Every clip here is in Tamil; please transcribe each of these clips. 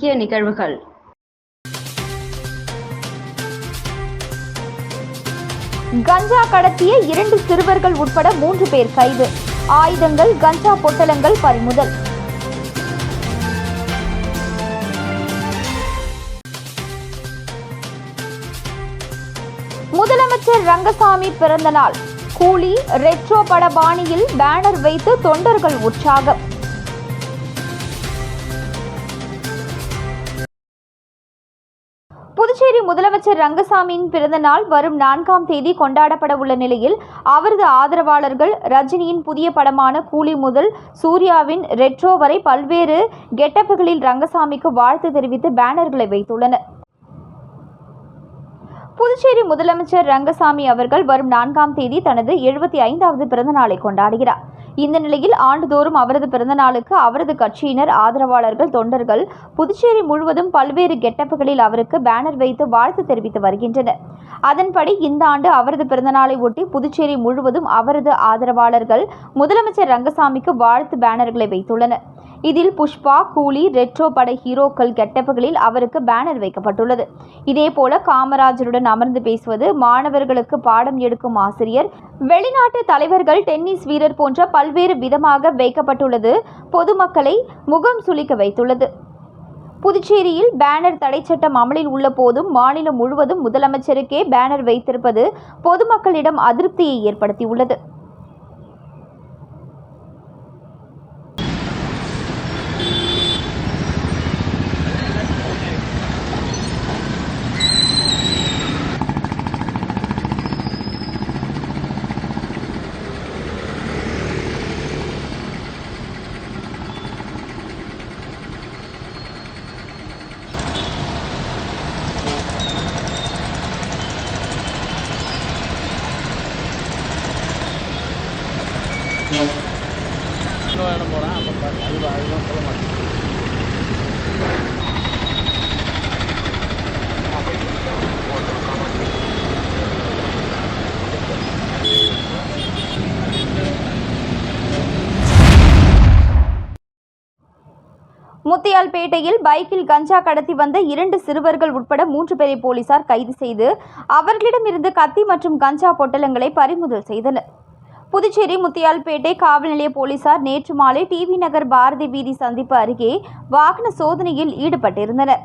முக்கிய நிகழ்வுகள். கஞ்சா கடத்திய இரண்டு சிறுவர்கள் உட்பட மூன்று பேர் கைது. ஆயுதங்கள் கஞ்சா பொட்டலங்கள் பறிமுதல். முதலமைச்சர் ரங்கசாமி பிறந்த நாள் கூலி ரெட்ரோ பட பாணியில் பேனர் வைத்து தொண்டர்கள் உற்சாகம். புதுச்சேரி முதலமைச்சர் ரங்கசாமியின் பிறந்த நாள் வரும் நான்காம் தேதி கொண்டாடப்பட உள்ள நிலையில் அவரது ஆதரவாளர்கள் ரஜினியின் புதிய படமான கூலி முதல் சூர்யாவின் ரெட்ரோ வரை பல்வேறு கெட்டப்புகளில் ரங்கசாமிக்கு வாழ்த்து தெரிவித்து பேனர்களை வைத்துள்ளனர். புதுச்சேரி முதலமைச்சர் ரங்கசாமி அவர்கள் வரும் நான்காம் தேதி தனது எழுபத்தி ஐந்தாவது பிறந்த நாளை கொண்டாடுகிறார். இந்த நிலையில் ஆண்டுதோறும் அவரது பிறந்தநாளுக்கு அவரது கட்சியினர் ஆதரவாளர்கள் தொண்டர்கள் புதுச்சேரி முழுவதும் பல்வேறு கெட்டப்புகளில் அவருக்கு பேனர் வைத்து வாழ்த்து தெரிவித்து வருகின்றனர். அதன்படி இந்த ஆண்டு அவரது பிறந்தநாளை ஒட்டி புதுச்சேரி முழுவதும் அவரது ஆதரவாளர்கள் முதலமைச்சர் ரங்கசாமிக்கு வாழ்த்து பேனர்களை வைத்துள்ளனர். இதில் புஷ்பா கூலி ரெட்ரோ பட ஹீரோக்கள் கெட்டப்புகளில் அவருக்கு பேனர் வைக்கப்பட்டுள்ளது. இதேபோல காமராஜருடன் அமர்ந்து பேசுவது மாணவர்களுக்கு பாடம் எடுக்கும் ஆசிரியர் வெளிநாட்டு தலைவர்கள் டென்னிஸ் வீரர் போன்ற பல் பல்வேறு விதமாக வைக்கப்பட்டுள்ளது. பொதுமக்களை முகம் சுளிக்க வைத்துள்ளது. புதுச்சேரியில் பேனர் தடை சட்டம் அமலில் உள்ள போதும் மாநிலம் முழுவதும் முதலமைச்சருக்கே பேனர் வைத்திருப்பது பொதுமக்களிடம் அதிருப்தியை ஏற்படுத்தியுள்ளது. முத்தியால்பேட்டையில் பைக்கில் கஞ்சா கடத்தி வந்த இரண்டு சிறுவர்கள் உட்பட மூன்று பேரை போலீசார் கைது செய்து அவர்களிடமிருந்து கத்தி மற்றும் கஞ்சா பொட்டலங்களை பறிமுதல் செய்தனர். புதுச்சேரி முத்தியால்பேட்டை காவல் நிலைய போலீசார் நேற்று மாலை டிவி நகர் பாரதி வீதி சந்திப்பு அருகே வாகன சோதனையில் ஈடுபட்டிருந்தனர்.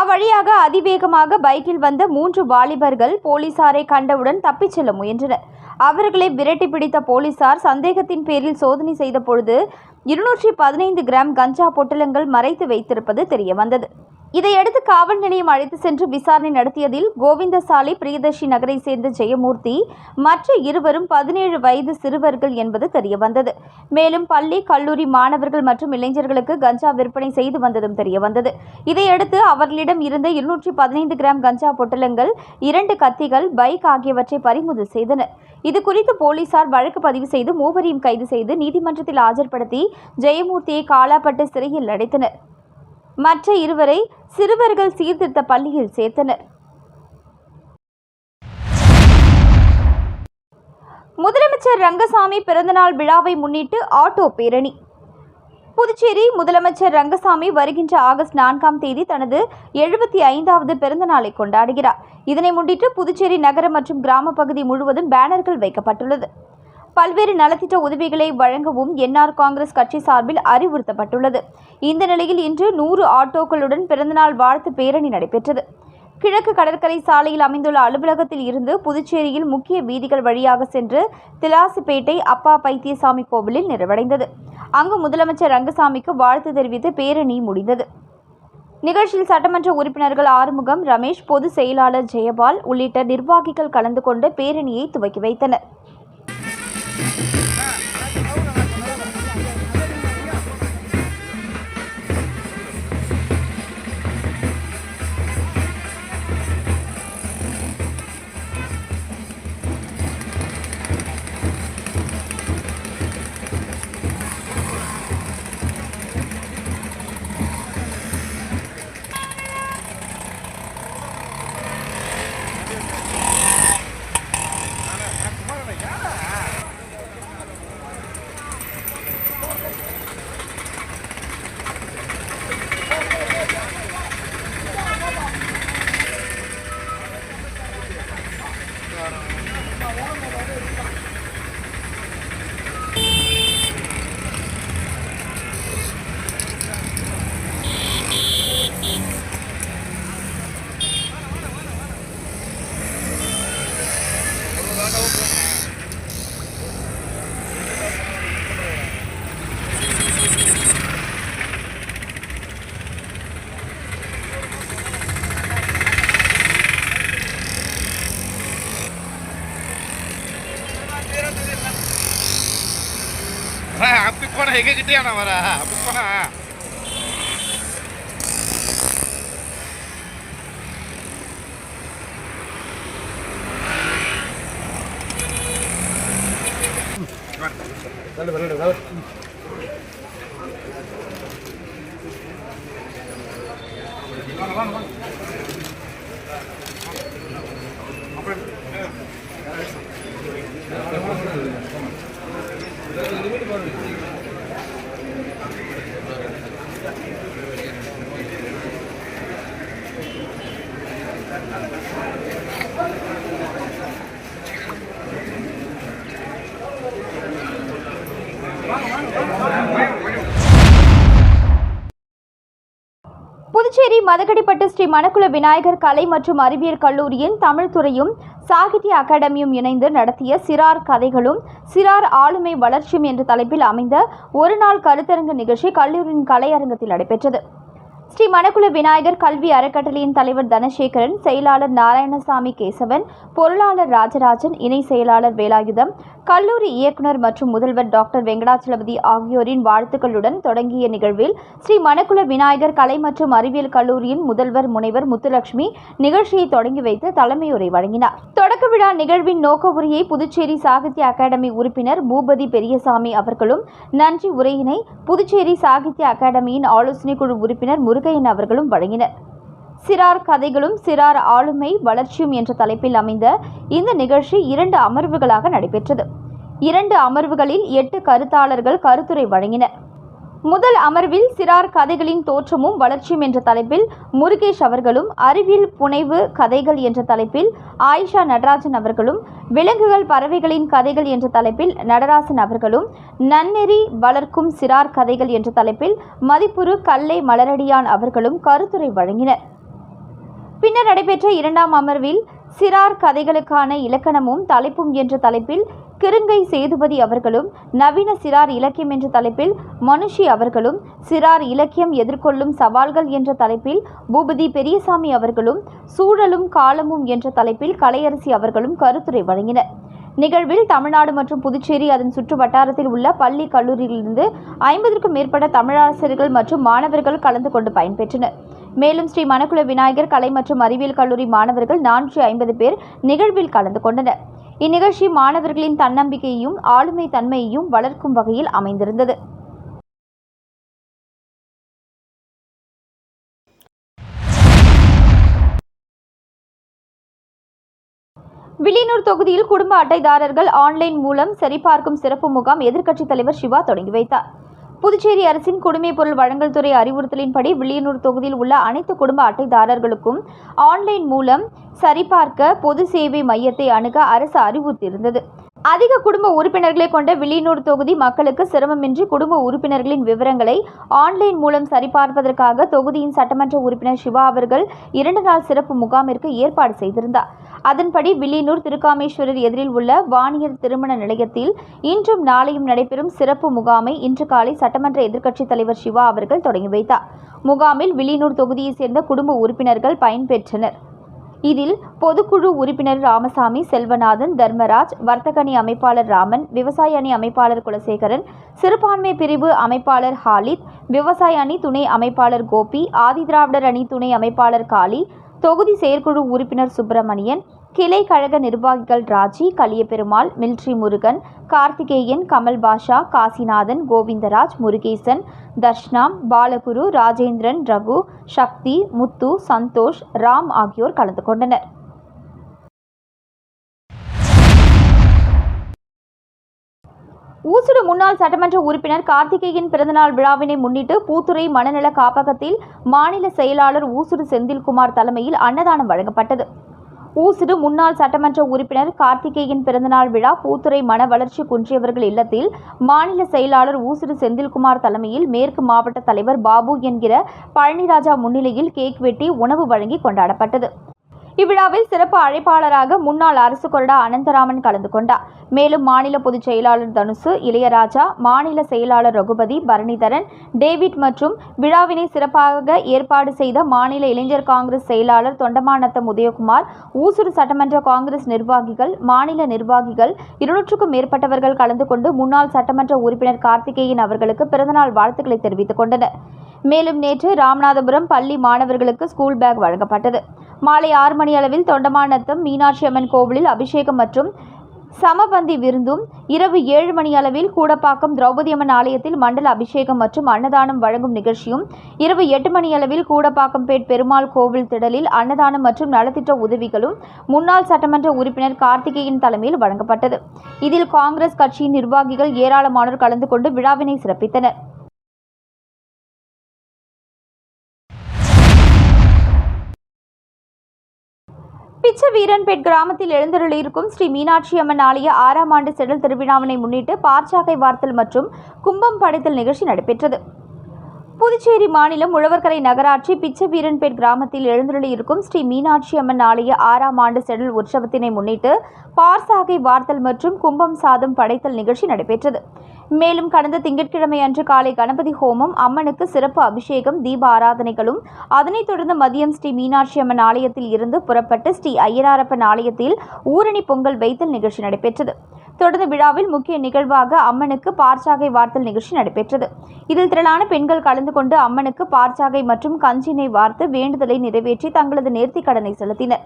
அவ்வழியாக அதிவேகமாக பைக்கில் வந்த மூன்று வாலிபர்கள் போலீசாரை கண்டவுடன் தப்பிச் செல்ல முயன்றனர். அவர்களை விரட்டி பிடித்த போலீசார் சந்தேகத்தின் பேரில் சோதனை செய்த பொழுது இருநூற்றி பதினைந்து கிராம் கஞ்சா பொட்டலங்கள் மறைத்து வைத்திருப்பது தெரியவந்தது. இதையடுத்து காவல் நிலையம் அழைத்து சென்று விசாரணை நடத்தியதில் கோவிந்தசாலை பிரியதர்ஷி நகரை சேர்ந்த ஜெயமூர்த்தி மற்ற இருவரும் பதினேழு வயது சிறுவர்கள் என்பது தெரியவந்தது. மேலும் பள்ளி கல்லூரி மாணவர்கள் மற்றும் இளைஞர்களுக்கு கஞ்சா விற்பனை செய்து வந்ததும் தெரியவந்தது. இதையடுத்து அவர்களிடம் இருந்த இருநூற்றி பதினைந்து கிராம் கஞ்சா பொட்டலங்கள் இரண்டு கத்திகள் பைக் ஆகியவற்றை பறிமுதல் செய்தனர். இது குறித்து போலீசார் வழக்கு பதிவு செய்து மூவரையும் கைது செய்து நீதிமன்றத்தில் ஆஜர்படுத்தி ஜெயமூர்த்தியை காலாப்பட்டு சிறையில் அடைத்தனர். மற்ற இருவரை சிறுவர்கள் சீர்திருத்த பள்ளியில் சேர்த்தனர். முதலமைச்சர் ரங்கசாமி பிறந்தநாள் விழாவை முன்னிட்டு ஆட்டோ பேரணி. புதுச்சேரி முதலமைச்சர் ரங்கசாமி வருகின்ற ஆகஸ்ட் நான்காம் தேதி தனது எழுபத்தி ஐந்தாவது பிறந்த நாளை கொண்டாடுகிறார். இதனை முன்னிட்டு புதுச்சேரி நகர மற்றும் கிராம பகுதி முழுவதும் பேனர்கள் வைக்கப்பட்டுள்ளது. பல்வேறு நலத்திட்ட உதவிகளை வழங்கவும் என்ஆர் காங்கிரஸ் கட்சி சார்பில் அறிவுறுத்தப்பட்டுள்ளது. இந்த நிலையில் இன்று நூறு ஆட்டோக்களுடன் பிறந்தநாள் வாழ்த்து பேரணி நடைபெற்றது. கிழக்கு கடற்கரை சாலையில் அமைந்துள்ள அலுவலகத்தில் இருந்து புதுச்சேரியில் முக்கிய வீதிகள் வழியாக சென்று திலாசுப்பேட்டை அப்பா பைத்தியசாமி கோவிலில் நிறைவடைந்தது. அங்கு முதலமைச்சர் ரங்கசாமிக்கு வாழ்த்து தெரிவித்து பேரணி முடிந்தது. நிகழ்ச்சியில் சட்டமன்ற உறுப்பினர்கள் ஆறுமுகம் ரமேஷ் பொதுச் செயலாளர் ஜெயபால் உள்ளிட்ட நிர்வாகிகள் கலந்து கொண்டு பேரணியை துவக்கி வைத்தனர். எங்க எங்க நான் வர புஷ்பனா புதுச்சேரி மதகடிப்பட்டு ஸ்ரீ மணக்குள விநாயகர் கலை மற்றும் அறிவியல் கல்லூரியின் தமிழ் துறையும் சாகித்ய அகாடமியும் இணைந்து நடத்திய சிறார் கதைகளும் சிறார் ஆளுமை வளர்ச்சியும் என்ற தலைப்பில் அமைந்த ஒரு நாள் கருத்தரங்கு நிகழ்ச்சி கல்லூரியின் கலையரங்கத்தில் நடைபெற்றது. ஸ்ரீ மணக்குள விநாயகர் கல்வி அறக்கட்டளையின் தலைவர் தனசேகரன் செயலாளர் நாராயணசாமி கேசவன் பொருளாளர் ராஜராஜன் இணை செயலாளர் வேலாயுதம் கல்லூரி இயக்குனர் மற்றும் முதல்வர் டாக்டர் வெங்கடாச்சலபதி ஆகியோரின் வாழ்த்துக்களுடன் தொடங்கிய நிகழ்வில் ஸ்ரீ மணக்குள விநாயகர் கலை மற்றும் அறிவியல் கல்லூரியின் முதல்வர் முனைவர் முத்துலட்சுமி நிகழ்ச்சியை தொடங்கி வைத்து தலைமையுரை வழங்கினார். தொடக்க விழா நிகழ்வின் நோக்க உரையை புதுச்சேரி சாகித்ய அகாடமி உறுப்பினர் பூபதி பெரியசாமி அவர்களும் நன்றி உரையினை புதுச்சேரி சாகித்ய அகாடமியின் ஆலோசனை குழு உறுப்பினர் முருகையன் அவர்களும் வழங்கினர். சிறார் கதைகளும் சிறார் ஆளுமை வளர்ச்சியும் என்ற தலைப்பில் அமைந்த இந்த நிகழ்ச்சி இரண்டு அமர்வுகளாக நடைபெற்றது. இரண்டு அமர்வுகளில் எட்டு கருத்தாளர்கள் கருத்துரை வழங்கினர். முதல் அமர்வில் சிறார் கதைகளின் தோற்றமும் வளர்ச்சியும் என்ற தலைப்பில் முருகேஷ் அவர்களும் அறிவியல் புனைவு கதைகள் என்ற தலைப்பில் ஆயிஷா நடராஜன் அவர்களும் விலங்குகள் பறவைகளின் கதைகள் என்ற தலைப்பில் நடராசன் அவர்களும் நன்னெறி வளர்க்கும் சிறார் கதைகள் என்ற தலைப்பில் மதிப்புரு கல்லை மலரடியான் அவர்களும் கருத்துரை வழங்கினர். பின்னர் நடைபெற்ற இரண்டாம் அமர்வில் சிறார் கதைகளுக்கான இலக்கணமும் தலைப்பும் என்ற தலைப்பில் கிருங்கை சேதுபதி அவர்களும் நவீன சிறார் இலக்கியம் என்ற தலைப்பில் மனுஷி அவர்களும் சிறார் இலக்கியம் எதிர்கொள்ளும் சவால்கள் என்ற தலைப்பில் பூபதி பெரியசாமி அவர்களும் சூழலும் காலமும் என்ற தலைப்பில் கலையரசி அவர்களும் கருத்துரை வழங்கினர். நிகழ்வில் தமிழ்நாடு மற்றும் புதுச்சேரி அதன் சுற்று வட்டாரத்தில் உள்ள பள்ளி கல்லூரியிலிருந்து ஐம்பதற்கும் மேற்பட்ட தமிழாசிரியர்கள் மற்றும் மாணவர்கள் கலந்து கொண்டு பயன்பெற்றனர். மேலும் ஸ்ரீ மணக்குள விநாயகர் கலை மற்றும் அறிவியல் கல்லூரி மாணவர்கள் நானூற்றி ஐம்பது பேர் நிகழ்வில் கலந்து கொண்டனர். இந்நிகழ்ச்சி மாணவர்களின் தன்னம்பிக்கையையும் ஆளுமை தன்மையையும் வளர்க்கும் வகையில் அமைந்திருந்தது. வில்லியனூர் தொகுதியில் குடும்ப அட்டைதாரர்கள் ஆன்லைன் மூலம் சரிபார்க்கும் சிறப்பு முகாம் எதிர்க்கட்சித் தலைவர் சிவா தொடங்கி வைத்தார். புதுச்சேரி அரசின் குடிமைப் பொருள் வழங்கல் துறை அறிவுறுத்தலின்படி வில்லியனூர் தொகுதியில் உள்ள அனைத்து குடும்ப அட்டைதாரர்களுக்கும் ஆன்லைன் மூலம் சரிபார்க்க பொது சேவை மையத்தை அணுக அரசு அறிவுறுத்தியிருந்தது. அதிக குடும்ப உறுப்பினர்களை கொண்ட வில்லியனூர் தொகுதி மக்களுக்கு சிரமமின்றி குடும்ப உறுப்பினர்களின் விவரங்களை ஆன்லைன் மூலம் சரிபார்ப்பதற்காக தொகுதியின் சட்டமன்ற உறுப்பினர் சிவா அவர்கள் இரண்டு நாள் சிறப்பு முகாமிற்கு ஏற்பாடு செய்திருந்தார். அதன்படி வில்லியனூர் திருக்காமேஸ்வரர் எதிரில் உள்ள வாணியர் திருமண நிலையத்தில் இன்றும் நாளையும் நடைபெறும் சிறப்பு முகாமை இன்று காலை சட்டமன்ற எதிர்க்கட்சித் தலைவர் சிவா அவர்கள் தொடங்கி வைத்தார். முகாமில் வில்லியனூர் தொகுதியைச் சேர்ந்த குடும்ப உறுப்பினர்கள் பயன்பெற்றனர். இதில் பொதுக்குழு உறுப்பினர் ராமசாமி செல்வநாதன் தர்மராஜ் வர்த்தக அணி அமைப்பாளர் ராமன் விவசாய அணி அமைப்பாளர் குலசேகரன் சிறுபான்மை பிரிவு அமைப்பாளர் ஹாலித் விவசாய அணி துணை அமைப்பாளர் கோபி ஆதிதிராவிடர் அணி துணை அமைப்பாளர் காளி தொகுதி செயற்குழு உறுப்பினர் சுப்பிரமணியன் கிளை கழக நிர்வாகிகள் ராஜி கலியபெருமாள் மில்ட்ரி முருகன் கார்த்திகேயன் கமல் பாஷா காசிநாதன் கோவிந்தராஜ் முருகேசன் தர்ஷ்னாம் பாலகுரு ராஜேந்திரன் ரகு சக்தி முத்து சந்தோஷ் ராம் ஆகியோர் கலந்து கொண்டனர். ஊசுடு முன்னாள் சட்டமன்ற உறுப்பினர் கார்த்திகேயன் பிறந்தநாள் விழாவினை முன்னிட்டு பூத்துறை மனநல காப்பகத்தில் மாநில செயலாளர் ஊசுடு செந்தில்குமார் தலைமையில் அன்னதானம் வழங்கப்பட்டது. ஊசுடு முன்னாள் சட்டமன்ற உறுப்பினர் கார்த்திகேயன் பிறந்தநாள் விழா பூத்துறை மன வளர்ச்சி குன்றியவர்கள் இல்லத்தில் மாநில செயலாளர் ஊசுடு செந்தில்குமார் தலைமையில் மேற்கு மாவட்ட தலைவர் பாபு என்கிற பழனிராஜா முன்னிலையில் கேக் வெட்டி உணவு வழங்கி கொண்டாடப்பட்டது. இவ்விழாவில் சிறப்பு அழைப்பாளராக முன்னாள் அரசு கொறடா அனந்தராமன் கலந்து கொண்டார். மேலும் மாநில பொதுச் செயலாளர் தனுசு இளையராஜா மாநில செயலாளர் ரகுபதி பரணிதரன் டேவிட் மற்றும் விழாவினை சிறப்பாக ஏற்பாடு செய்த மாநில இளைஞர் காங்கிரஸ் செயலாளர் தொண்டமாநத்தம் உதயகுமார் ஊசுடு சட்டமன்ற காங்கிரஸ் நிர்வாகிகள் மாநில நிர்வாகிகள் இருநூற்றுக்கும் மேற்பட்டவர்கள் கலந்து கொண்டு முன்னாள் சட்டமன்ற உறுப்பினர் கார்த்திகேயன் அவர்களுக்கு பிறந்தநாள் வாழ்த்துக்களை தெரிவித்துக் கொண்டனர். மேலும் நேற்று ராமநாதபுரம் பள்ளி மாணவர்களுக்கு ஸ்கூல் பேக் வழங்கப்பட்டது. மாலை ஆறு மணி அளவில் தொண்டமாநத்தம் மீனாட்சி அம்மன் கோவிலில் அபிஷேகம் மற்றும் சமபந்தி விருந்தும் இரவு ஏழு மணி அளவில் கூடப்பாக்கம் திரௌபதி அம்மன் ஆலயத்தில் மண்டல அபிஷேகம் மற்றும் அன்னதானம் வழங்கும் நிகழ்ச்சியும் இரவு எட்டு மணி அளவில் கூடப்பாக்கம்பேட் பெருமாள் கோவில் திடலில் அன்னதானம் மற்றும் நலத்திட்ட உதவிகளும் முன்னாள் சட்டமன்ற உறுப்பினர் கார்த்திகேயன் தலைமையில் வழங்கப்பட்டது. இதில் காங்கிரஸ் கட்சியின் நிர்வாகிகள் ஏராளமானோர் கலந்து கொண்டு விழாவினை சிறப்பித்தனர். வீரன்பேட் கிராமத்தில் எழுந்தருளியிருக்கும் ஸ்ரீ மீனாட்சி அம்மன் ஆலய ஆறாம் ஆண்டு செடல் திருவிழாவினை முன்னிட்டு பார்ச்சாகை வார்த்தல் மற்றும் கும்பம் படைத்தல் நிகழ்ச்சி நடைபெற்றது. புதுச்சேரி மாநிலம் உழவர்கரை நகராட்சி பிச்சவீரன்பேட் கிராமத்தில் எழுந்தருளியிருக்கும் ஸ்ரீ மீனாட்சி அம்மன் ஆலய ஆறாம் ஆண்டு செடல் உற்சவத்தினை முன்னிட்டு பார்சாகை வார்த்தல் மற்றும் கும்பம் சாதம் படைத்தல் நிகழ்ச்சி நடைபெற்றது. மேலும் கடந்த திங்கட்கிழமை அன்று காலை கணபதி ஹோமம் அம்மனுக்கு சிறப்பு அபிஷேகம் தீப ஆராதனைகளும் அதனைத் தொடர்ந்து மதியம் ஸ்ரீ மீனாட்சி அம்மன் ஆலயத்தில் இருந்து புறப்பட்டு ஸ்ரீ ஐயனாரப்பன் ஆலயத்தில் ஊரணி பொங்கல் வைத்தல் நிகழ்ச்சி நடைபெற்றது. தொடர்ந்து விழாவில் முக்கிய நிகழ்வாக அம்மனுக்கு பார்ச்சாகை வார்த்தல் நிகழ்ச்சி நடைபெற்றது. இதில் திரளான பெண்கள் கலந்து கொண்டு அம்மனுக்கு பார்ச்சாகை மற்றும் கஞ்சினை வார்த்து வேண்டுதலை நிறைவேற்றி தங்களது நேர்த்திக் கடனை செலுத்தினர்.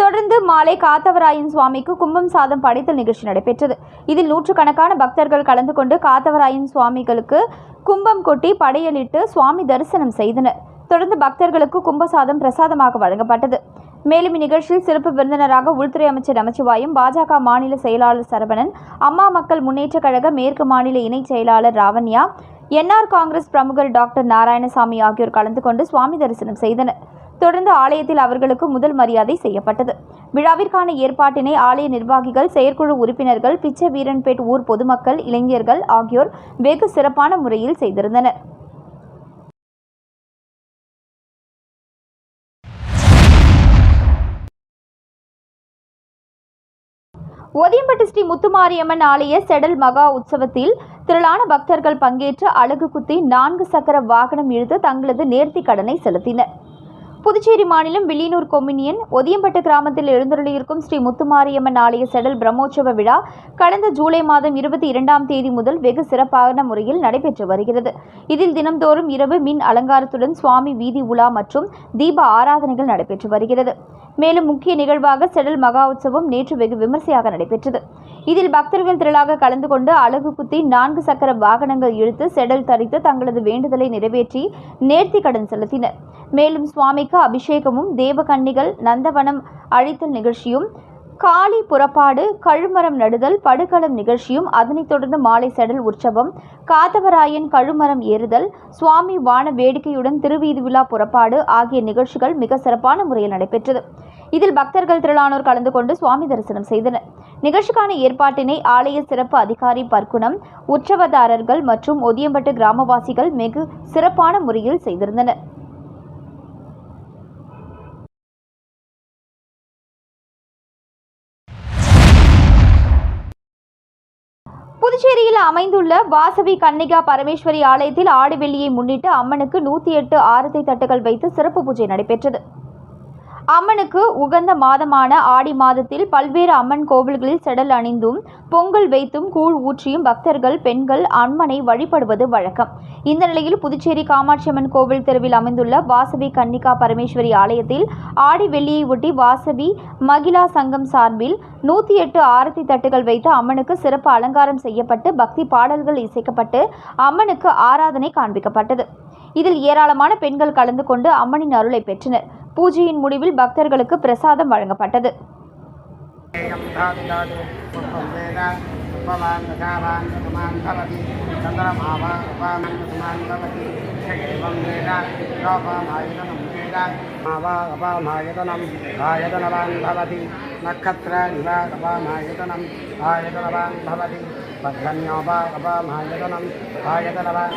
தொடர்ந்து மாலை காத்தவராயன் சுவாமிக்கு கும்பம் சாதம் படைத்தல் நிகழ்ச்சி நடைபெற்றது. இதில் நூற்றுக்கணக்கான பக்தர்கள் கலந்து கொண்டு காத்தவராயன் சுவாமிகளுக்கு கும்பம் கொட்டி படையலிட்டு சுவாமி தரிசனம் செய்தனர். தொடர்ந்து பக்தர்களுக்கு கும்பசாதம் பிரசாதமாக வழங்கப்பட்டது. மேலும் இந்நிகழ்ச்சியில் சிறப்பு விருந்தினராக உள்துறை அமைச்சர் நமச்சிவாயும் பாஜக மாநில செயலாளர் சரவணன் அம்மா மக்கள் முன்னேற்றக் கழக மேற்கு மாநில இணைச் செயலாளர் ராவண்யா என்ஆர் காங்கிரஸ் பிரமுகர் டாக்டர் நாராயணசாமி ஆகியோர் கலந்து கொண்டு சுவாமி தரிசனம் செய்தனர். தொடர்ந்து ஆலயத்தில் அவர்களுக்கு முதல் மரியாதை செய்யப்பட்டது. விழாவிற்கான ஏற்பாட்டினை ஆலய நிர்வாகிகள் செயற்குழு உறுப்பினர்கள் பிச்சை வீரன்பேட் ஊர் பொதுமக்கள் இளைஞர்கள் ஆகியோர் வெகு சிறப்பான முறையில் செய்திருந்தனர். ஒதியம்பட்டு ஸ்ரீ முத்துமாரியம்மன் ஆலய செடல் மகா உற்சவத்தில் திரளான பக்தர்கள் பங்கேற்று அழகு குத்தி நான்கு சக்கர வாகனம் இழுத்து தங்களது நேர்த்தி கடனை செலுத்தினர். புதுச்சேரி மாநிலம் வில்லியனூர் கொம்யூனியன் ஒதியம்பட்டு கிராமத்தில் எழுந்தருளியிருக்கும் ஸ்ரீ முத்துமாரியம்மன் ஆலய செடல் பிரம்மோற்சவ விழா கடந்த ஜூலை மாதம் இருபத்தி இரண்டாம் தேதி முதல் வெகு சிறப்பான முறையில் நடைபெற்று வருகிறது. இதில் தினம்தோறும் இரவு மின் அலங்காரத்துடன் சுவாமி வீதி உலா மற்றும் தீப ஆராதனைகள் நடைபெற்று வருகிறது. மேலும் முக்கிய நிகழ்வாக செடல் மகா உற்சவம் நேற்று வெகு விமர்சையாக நடைபெற்றது. இதில் பக்தர்கள் திரளாக கலந்து கொண்டு அழகு குத்தி நான்கு சக்கர வாகனங்கள் இழுத்து செடல் தரித்து தங்களது வேண்டுதலை நிறைவேற்றி நேர்த்தி கடன் செலுத்தினர். மேலும் சுவாமிக்கு அபிஷேகமும் தேவகன்னிகள் நந்தவனம் அழித்தல் நிகழ்ச்சியும் காளி புறப்பாடு கழுமரம் நடுதல் படுகளம் நிகழ்ச்சியும் அதனைத் தொடர்ந்து மாலை செடல் உற்சவம் காதவராயன் கழுமரம் ஏறுதல் சுவாமி வான வேடிக்கையுடன் திருவீதி விழா புறப்பாடு ஆகிய நிகழ்ச்சிகள் மிக சிறப்பான முறையில் நடைபெற்றது. இதில் பக்தர்கள் திரளானோர் கலந்து கொண்டு சுவாமி தரிசனம் செய்தனர். நிகழ்ச்சிக்கான ஏற்பாட்டினை ஆலய சிறப்பு அதிகாரி பர்க்குணம் உற்சவதாரர்கள் மற்றும் ஒதியம்பட்டு கிராமவாசிகள் மிகு சிறப்பான முறையில் செய்திருந்தனர். புதுச்சேரியில் அமைந்துள்ள வாசவி கன்னிகா பரமேஸ்வரி ஆலயத்தில் ஆடி வெள்ளியை முன்னிட்டு அம்மனுக்கு நூற்றி எட்டு ஆரத்தி தட்டுகள் வைத்து சிறப்பு பூஜை நடைபெற்றது. அம்மனுக்கு உகந்த மாதமான ஆடி மாதத்தில் பல்வேறு அம்மன் கோவில்களில் செடல் அணிந்தும் பொங்கல் வைத்தும் கூழ் ஊற்றியும் பக்தர்கள் பெண்கள் அம்மனை வழிபடுவது வழக்கம். இந்த நிலையில் புதுச்சேரி காமாட்சி அம்மன் கோவில் தெருவில் அமைந்துள்ள வாசவி கன்னிகா பரமேஸ்வரி ஆலயத்தில் ஆடி வெள்ளியை ஒட்டி வாசவி மகிழா சங்கம் சார்பில் நூற்றி எட்டு ஆரத்தி தட்டுகள் வைத்து அம்மனுக்கு சிறப்பு அலங்காரம் செய்யப்பட்டு பக்தி பாடல்கள் இசைக்கப்பட்டு அம்மனுக்கு ஆராதனை காண்பிக்கப்பட்டது. இதில் ஏராளமான பெண்கள் கலந்து கொண்டு அம்மனின் அருளை பெற்றனர். பூஜையின் முடிவில் பக்தர்களுக்கு பிரசாதம் வழங்கப்பட்டது. ஏகம் தாது தாது புஷ்பம் வேத புஷ்பவான் தசாவான் சுமான் பவதி சந்திரமாவா உபாமன் சுமான் பவதி ஏவம் வேத யோகமாயுதனம் வேத மாவா அபாமாயுதனம் ஆயுதனவான் பவதி நக்ஷத்திர நிவா அபாமாயுதனம் ஆயுதனவான் பவதி பத்ரன்யோபா அபாமாயுதனம் ஆயுதனவான்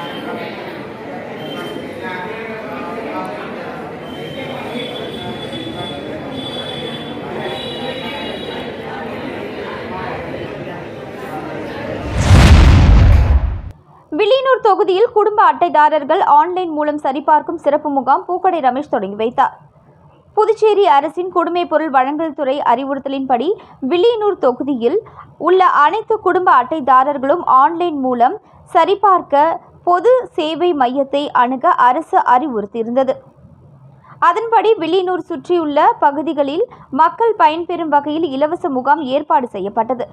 தொகுதியில் குடும்ப அட்டைதாரர்கள் ஆன்லைன் மூலம் சரிபார்க்கும் சிறப்பு முகாம் பூக்கடை ரமேஷ் தொடங்கி வைத்தார். புதுச்சேரி அரசின் குடிமை பொருள் வழங்கல் துறை அறிவுறுத்தலின்படி வில்லியனூர் தொகுதியில் உள்ள அனைத்து குடும்ப அட்டைதாரர்களும் ஆன்லைன் மூலம் சரிபார்க்க பொது சேவை மையத்தை அணுக அரசு அறிவுறுத்தியிருந்தது. அதன்படி வில்லியனூர் சுற்றியுள்ள பகுதிகளில் மக்கள் பயன்பெறும் வகையில் இலவச முகாம் ஏற்பாடு செய்யப்பட்டது.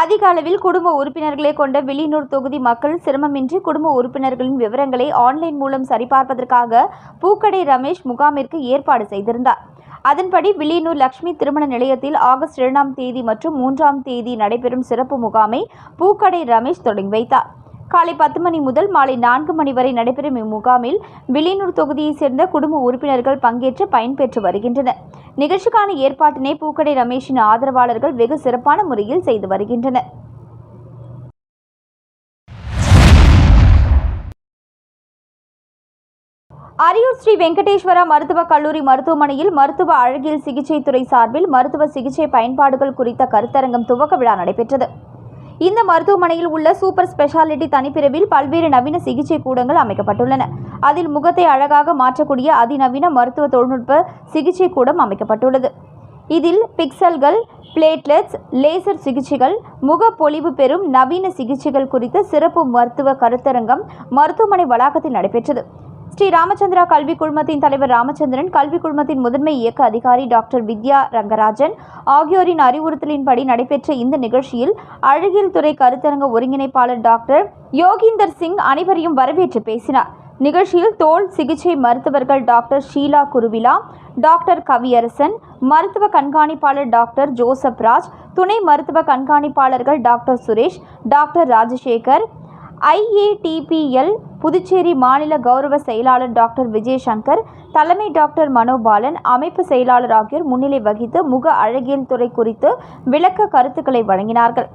அதிக அளவில் குடும்ப உறுப்பினர்களை கொண்ட வில்லியனூர் தொகுதி மக்கள் சிரமமின்றி குடும்ப உறுப்பினர்களின் விவரங்களை ஆன்லைன் மூலம் சரிபார்ப்பதற்காக பூக்கடை ரமேஷ் முகாமிற்கு ஏற்பாடு செய்திருந்தார். அதன்படி வில்லியனூர் லட்சுமி திருமண நிலையத்தில் ஆகஸ்ட் இரண்டாம் தேதி மற்றும் மூன்றாம் தேதி நடைபெறும் சிறப்பு முகாமை பூக்கடை ரமேஷ் தொடங்கி வைத்தார். காலை பத்து மணி முதல் மாலை நான்கு மணி வரை நடைபெறும் இம்முகாமில் வில்லியனூர் தொகுதியைச் சேர்ந்த குடும்ப உறுப்பினர்கள் பங்கேற்று பயன்பெற்று வருகின்றனர். நிகழ்ச்சிக்கான ஏற்பாட்டினை பூக்கடை ரமேஷின் ஆதரவாளர்கள் வெகு சிறப்பான முறையில் செய்து வருகின்றனர். அரியூர் ஸ்ரீ வெங்கடேஸ்வரா மருத்துவக் கல்லூரி மருத்துவமனையில் மருத்துவ அழகியல் சிகிச்சை துறை சார்பில் மருத்துவ சிகிச்சை பயன்பாடுகள் குறித்த கருத்தரங்கம் துவக்க விழா நடைபெற்றது. இந்த மருத்துவமனையில் உள்ள சூப்பர் ஸ்பெஷாலிட்டி தனிப்பிரிவில் பல்வேறு நவீன சிகிச்சை கூடங்கள் அமைக்கப்பட்டுள்ளன. அதில் முகத்தை அழகாக மாற்றக்கூடிய அதிநவீன மருத்துவ தொழில்நுட்ப சிகிச்சை கூடம் அமைக்கப்பட்டுள்ளது. இதில் பிக்சல்கள் பிளேட்லெட்ஸ் லேசர் சிகிச்சைகள் முகப்பொலிவு பெறும் நவீன சிகிச்சைகள் குறித்த சிறப்பு மருத்துவ கருத்தரங்கம் மருத்துவமனை வளாகத்தில் நடைபெற்றது. ஸ்ரீ ராமச்சந்திரா கல்வி குழுமத்தின் தலைவர் ராமச்சந்திரன் கல்வி குழுமத்தின் முதன்மை இயக்க அதிகாரி டாக்டர் வித்யா ரங்கராஜன் ஆகியோரின் அறிவுறுத்தலின்படி நடைபெற்ற இந்த நிகழ்ச்சியில் அழகியல் துறை கருத்தரங்க ஒருங்கிணைப்பாளர் டாக்டர் யோகிந்தர் சிங் அனைவரையும் வரவேற்று பேசினார். நிகழ்ச்சியில் தோல் சிகிச்சை மருத்துவர்கள் டாக்டர் ஷீலா குருவிலா டாக்டர் கவியரசன் மருத்துவ கண்காணிப்பாளர் டாக்டர் ஜோசப் ராஜ் துணை மருத்துவ கண்காணிப்பாளர்கள் doctor Suresh doctor Rajasekar IADPL Puducherry மாநில கௌரவ செயலாளர் டாக்டர் விஜயசங்கர் தலைமை டாக்டர் மனோபாலன் அமைப்பு செயலாளர் ஆகியோர் முன்னிலை வகித்து முக அழகியல் துறை குறித்து விளக்க கருத்துக்களை வழங்கினார்கள்.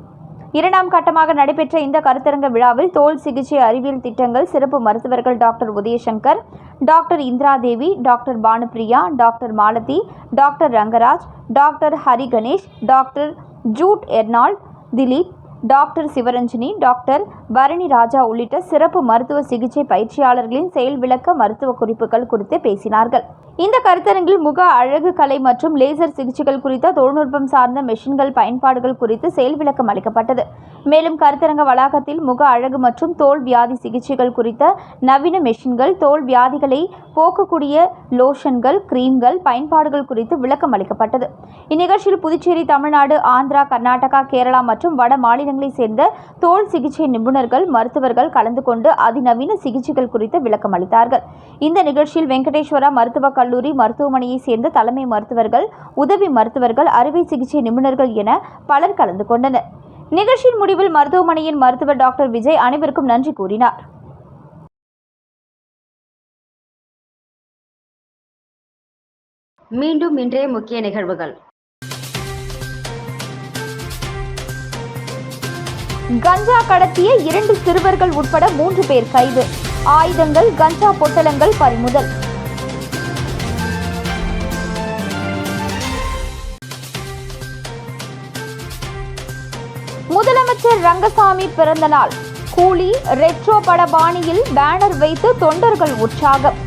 இரண்டாம் கட்டமாக நடைபெற்ற இந்த கருத்தரங்க விழாவில் தோல் சிகிச்சை அறிவியல் திட்டங்கள் சிறப்பு மருத்துவர்கள் doctor Udayasankar doctor Indiradevi doctor Bhanupriya doctor Malathi doctor Rangaraj doctor Hari Ganesh doctor Jude Ernold Dileep doctor Sivaranjini doctor Bharani Raja உள்ளிட்ட சிறப்பு மருத்துவ சிகிச்சை பயிற்சியாளர்களின் செயல் விளக்க மருத்துவ குறிப்புகள் குறித்து பேசினார்கள். இந்த கருத்தரங்கில் முக அழகு கலை மற்றும் லேசர் சிகிச்சைகள் குறித்த தொழில்நுட்பம் சார்ந்த மெஷின்கள் பயன்பாடுகள் குறித்து செயல் விளக்கம் அளிக்கப்பட்டது. மேலும் கருத்தரங்க வளாகத்தில் முக அழகு மற்றும் தோல் வியாதி சிகிச்சைகள் குறித்த நவீன மெஷின்கள் தோல் வியாதிகளை போக்கக்கூடிய லோஷன்கள் கிரீம்கள் பயன்பாடுகள் குறித்து விளக்கம் அளிக்கப்பட்டது. இந்நிகழ்ச்சியில் புதுச்சேரி தமிழ்நாடு ஆந்திரா கர்நாடகா கேரளா மற்றும் வட மாநிலங்களைச் சேர்ந்த தோல் சிகிச்சை நிபுணர்கள் மருத்துவர்கள் கலந்து கொண்டு அதிநவீன சிகிச்சைகள் குறித்து விளக்கம் அளித்தார்கள். இந்த நிகழ்ச்சியில் வெங்கடேஸ்வரா மருத்துவக் கல்லூரி மருத்துவமனையைச் சேர்ந்த தலைமை மருத்துவர்கள் உதவி மருத்துவர்கள் அறுவை சிகிச்சை நிபுணர்கள் என பலர் கலந்து கொண்டனர். நிகழ்ச்சியின் முடிவில் மருத்துவமனையின் மருத்துவர் டாக்டர் விஜய் அனைவருக்கும் நன்றி கூறினார். மீண்டும் இன்றைய முக்கிய நிகழ்வுகள். கஞ்சா கடத்திய இரண்டு சிறுவர்கள் உட்பட மூன்று பேர் கைது. ஆயுதங்கள் கஞ்சா பொட்டலங்கள் பறிமுதல். முதலமைச்சர் ரங்கசாமி பிறந்த நாள். கூலி ரெட்ரோ பட பாணியில் பேனர் வைத்து தொண்டர்கள் உற்சாகம்.